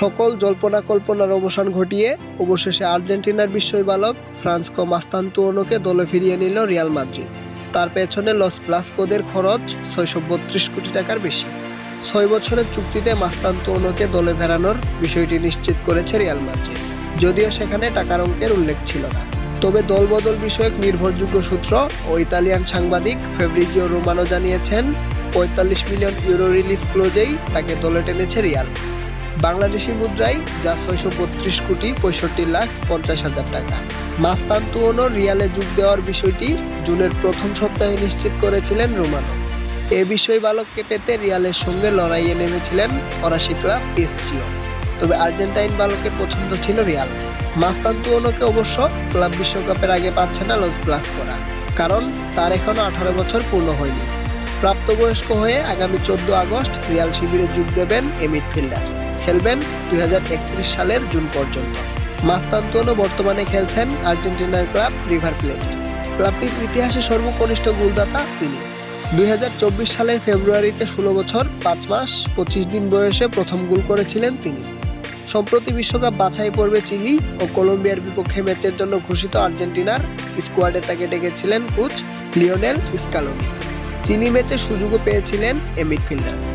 সকল জল্পনা কল্পনার অবসান ঘটিয়ে অবশেষে আর্জেন্টিনার বিস্ময় বালক ফ্রান্সকো মাস্তান্তুয়ানোকে দলে ফিরিয়ে নিল রিয়াল মাদ্রিদ। তার পেছনে লস প্লাসকোদের খরচ ছয়শো বত্রিশ কোটি টাকার বেশি। ছয় বছরের চুক্তিতে মাস্তান্তুয়ানোকে দলে ফেরানোর বিষয়টি নিশ্চিত করেছে রিয়াল মাদ্রিদ। যদিও সেখানে টাকার অঙ্কের উল্লেখ ছিল না। তবে দলবদল বিষয়ক নির্ভরযোগ্য সূত্র ও ইতালিয়ান সাংবাদিক ফেব্রিজিও রোমানো জানিয়েছেন, পঁয়তাল্লিশ মিলিয়ন ইউরো রিলিজ ক্লোজেই তাকে দলে টেনেছে রিয়াল। বাংলাদেশি মুদ্রায় যা ছয়শো বত্রিশ কোটি পঁয়ষট্টি লাখ পঞ্চাশ হাজার টাকা। মাস্তান্তুয়নো রিয়ালে যোগ দেওয়ার বিষয়টি জুনের প্রথম সপ্তাহে নিশ্চিত করেছিলেন রোমানো। এ বিষয় বালককে পেতে রিয়ালের সঙ্গে লড়াইয়ে নেমেছিলেন ফরাসি ক্লাব পিএসজিও। তবে আর্জেন্টাইন বালকের পছন্দ ছিল রিয়াল। মাস্তান্তুয়নোকে অবশ্য ক্লাব বিশ্বকাপের আগে পাচ্ছে না লস প্লাস করা কারণ তার এখনও আঠারো বছর পূর্ণ হয়নি। প্রাপ্তবয়স্ক হয়ে আগামী চোদ্দ আগস্ট রিয়াল শিবিরে যোগ দেবেন এ মিডফিল্ডার। খেলবেন দুই হাজার একত্রিশ সালের জুন পর্যন্ত। মাস্তান্তোনো বর্তমানে খেলছেন আর্জেন্টিনার ক্লাব রিভার প্লেটে। ক্লাবটির ইতিহাসে সর্বকনিষ্ঠ গোলদাতা তিনি। দুই হাজার চব্বিশ সালের ফেব্রুয়ারিতে ষোলো বছর, পাঁচ মাস, পঁচিশ দিন বয়সে প্রথম গোল করেছিলেন তিনি। সম্প্রতি বিশ্বকাপ বাছাই পর্বে চিলি ও কলম্বিয়ার বিপক্ষে ম্যাচের জন্য ঘোষিত আর্জেন্টিনার স্কোয়াডে তাকে ডেকেছিলেন কোচ লিওনেল স্কালোনি। চিলি ম্যাচে সুযোগও পেয়েছিলেন এ মিডফিল্ডার।